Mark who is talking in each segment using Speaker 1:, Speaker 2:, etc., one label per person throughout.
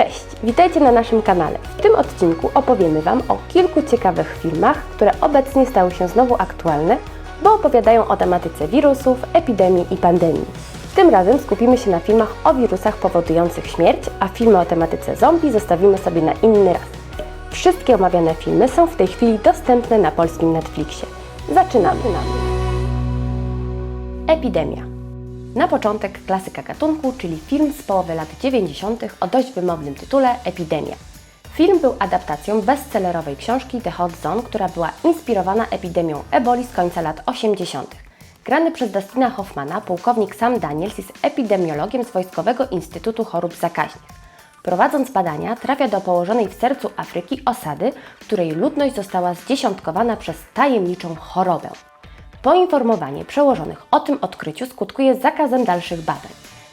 Speaker 1: Cześć, witajcie na naszym kanale. W tym odcinku opowiemy Wam o kilku ciekawych filmach, które obecnie stały się znowu aktualne, bo opowiadają o tematyce wirusów, epidemii i pandemii. Tym razem skupimy się na filmach o wirusach powodujących śmierć, a filmy o tematyce zombie zostawimy sobie na inny raz. Wszystkie omawiane filmy są w tej chwili dostępne na polskim Netflixie. Zaczynamy. Epidemia. Na początek klasyka gatunku, czyli film z połowy lat 90. o dość wymownym tytule Epidemia. Film był adaptacją bestsellerowej książki The Hot Zone, która była inspirowana epidemią eboli z końca lat 80. Grany przez Dustina Hoffmana, pułkownik Sam Daniels jest epidemiologiem z Wojskowego Instytutu Chorób Zakaźnych. Prowadząc badania, trafia do położonej w sercu Afryki osady, której ludność została zdziesiątkowana przez tajemniczą chorobę. Poinformowanie przełożonych o tym odkryciu skutkuje zakazem dalszych badań.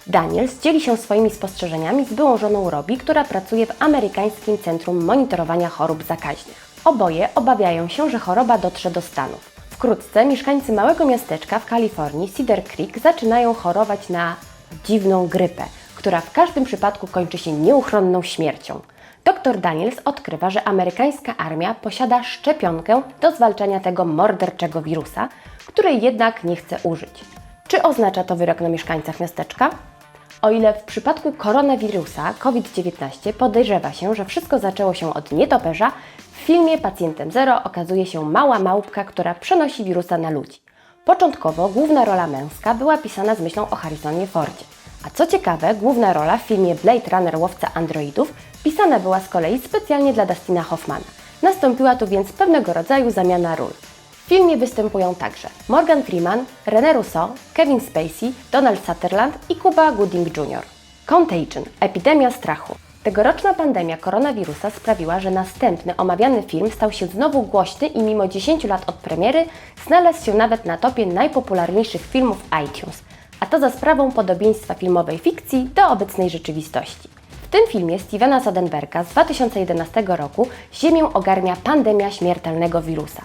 Speaker 1: Daniels dzieli się swoimi spostrzeżeniami z byłą żoną Robi, która pracuje w amerykańskim Centrum Monitorowania Chorób Zakaźnych. Oboje obawiają się, że choroba dotrze do Stanów. Wkrótce mieszkańcy małego miasteczka w Kalifornii, Cedar Creek, zaczynają chorować na dziwną grypę, która w każdym przypadku kończy się nieuchronną śmiercią. Dr Daniels odkrywa, że amerykańska armia posiada szczepionkę do zwalczania tego morderczego wirusa, której jednak nie chce użyć. Czy oznacza to wyrok na mieszkańcach miasteczka? O ile w przypadku koronawirusa COVID-19 podejrzewa się, że wszystko zaczęło się od nietoperza, w filmie Pacjentem Zero okazuje się mała małpka, która przenosi wirusa na ludzi. Początkowo główna rola męska była pisana z myślą o Harrisonie Fordzie. A co ciekawe, główna rola w filmie Blade Runner Łowca Androidów pisana była z kolei specjalnie dla Dustina Hoffmana. Nastąpiła tu więc pewnego rodzaju zamiana ról. W filmie występują także Morgan Freeman, René Russo, Kevin Spacey, Donald Sutherland i Cuba Gooding Jr. Contagion – epidemia strachu. Tegoroczna pandemia koronawirusa sprawiła, że następny omawiany film stał się znowu głośny i mimo 10 lat od premiery znalazł się nawet na topie najpopularniejszych filmów iTunes, a to za sprawą podobieństwa filmowej fikcji do obecnej rzeczywistości. W tym filmie Stevena Soderbergha z 2011 roku Ziemię ogarnia pandemia śmiertelnego wirusa.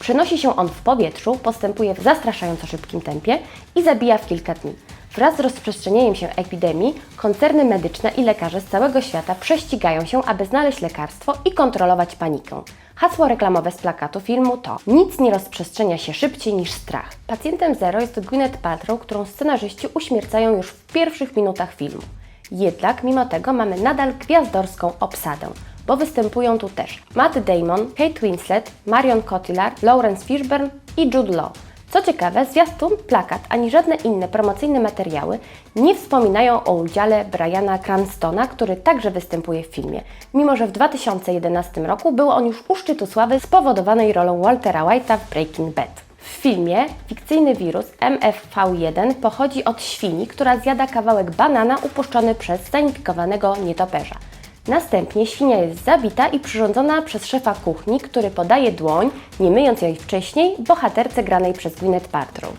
Speaker 1: Przenosi się on w powietrzu, postępuje w zastraszająco szybkim tempie i zabija w kilka dni. Wraz z rozprzestrzenieniem się epidemii, koncerny medyczne i lekarze z całego świata prześcigają się, aby znaleźć lekarstwo i kontrolować panikę. Hasło reklamowe z plakatu filmu to Nic nie rozprzestrzenia się szybciej niż strach. Pacjentem zero jest Gwyneth Paltrow, którą scenarzyści uśmiercają już w pierwszych minutach filmu. Jednak mimo tego mamy nadal gwiazdorską obsadę, bo występują tu też Matt Damon, Kate Winslet, Marion Cotillard, Lawrence Fishburne i Jude Law. Co ciekawe, zwiastun, plakat ani żadne inne promocyjne materiały nie wspominają o udziale Briana Cranstona, który także występuje w filmie, mimo że w 2011 roku był on już u szczytu sławy spowodowanej rolą Waltera White'a w Breaking Bad. W filmie fikcyjny wirus MFV1 pochodzi od świni, która zjada kawałek banana upuszczony przez zainfikowanego nietoperza. Następnie świnia jest zabita i przyrządzona przez szefa kuchni, który podaje dłoń, nie myjąc jej wcześniej, bohaterce granej przez Gwyneth Paltrow.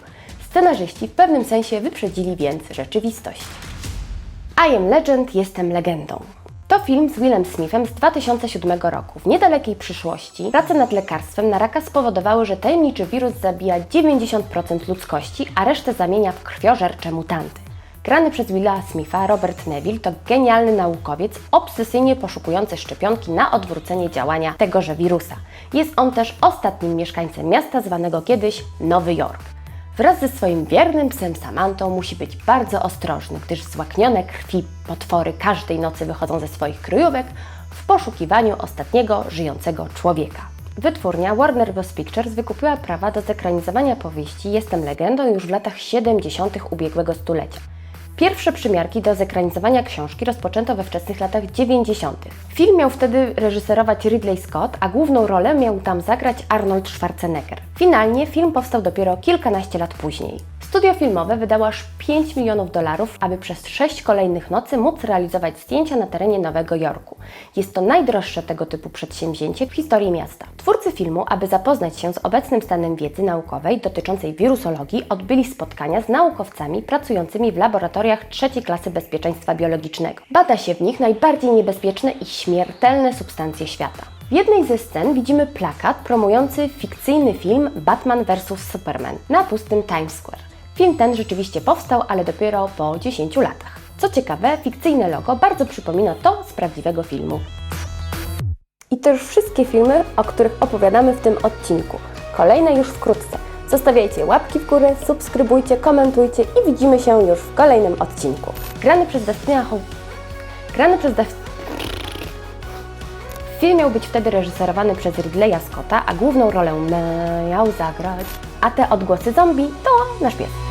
Speaker 1: Scenarzyści w pewnym sensie wyprzedzili więc rzeczywistość. I Am Legend, jestem legendą. To film z Willem Smithem z 2007 roku. W niedalekiej przyszłości prace nad lekarstwem na raka spowodowały, że tajemniczy wirus zabija 90% ludzkości, a resztę zamienia w krwiożercze mutanty. Grany przez Willa Smitha, Robert Neville to genialny naukowiec, obsesyjnie poszukujący szczepionki na odwrócenie działania tegoże wirusa. Jest on też ostatnim mieszkańcem miasta zwanego kiedyś Nowy Jork. Wraz ze swoim wiernym psem Samantą musi być bardzo ostrożny, gdyż złaknione krwi potwory każdej nocy wychodzą ze swoich kryjówek w poszukiwaniu ostatniego żyjącego człowieka. Wytwórnia Warner Bros. Pictures wykupiła prawa do zekranizowania powieści Jestem legendą już w latach 70. ubiegłego stulecia. Pierwsze przymiarki do zekranizowania książki rozpoczęto we wczesnych latach 90. Film miał wtedy reżyserować Ridley Scott, a główną rolę miał tam zagrać Arnold Schwarzenegger. Finalnie film powstał dopiero kilkanaście lat później. Studio filmowe wydało aż 5 milionów dolarów, aby przez 6 kolejnych nocy móc realizować zdjęcia na terenie Nowego Jorku. Jest to najdroższe tego typu przedsięwzięcie w historii miasta. Twórcy filmu, aby zapoznać się z obecnym stanem wiedzy naukowej dotyczącej wirusologii, odbyli spotkania z naukowcami pracującymi w laboratoriach trzeciej klasy bezpieczeństwa biologicznego. Bada się w nich najbardziej niebezpieczne i śmiertelne substancje świata. W jednej ze scen widzimy plakat promujący fikcyjny film Batman vs. Superman na pustym Times Square. Film ten rzeczywiście powstał, ale dopiero po 10 latach. Co ciekawe, fikcyjne logo bardzo przypomina to z prawdziwego filmu. I to już wszystkie filmy, o których opowiadamy w tym odcinku. Kolejne już wkrótce. Zostawiajcie łapki w górę, subskrybujcie, komentujcie i widzimy się już w kolejnym odcinku. Grany przez Dustyna Ho... Grany przez Dust... Film miał być wtedy reżyserowany przez Ridleya Scotta, a główną rolę miał zagrać... A te odgłosy zombie to nasz pies.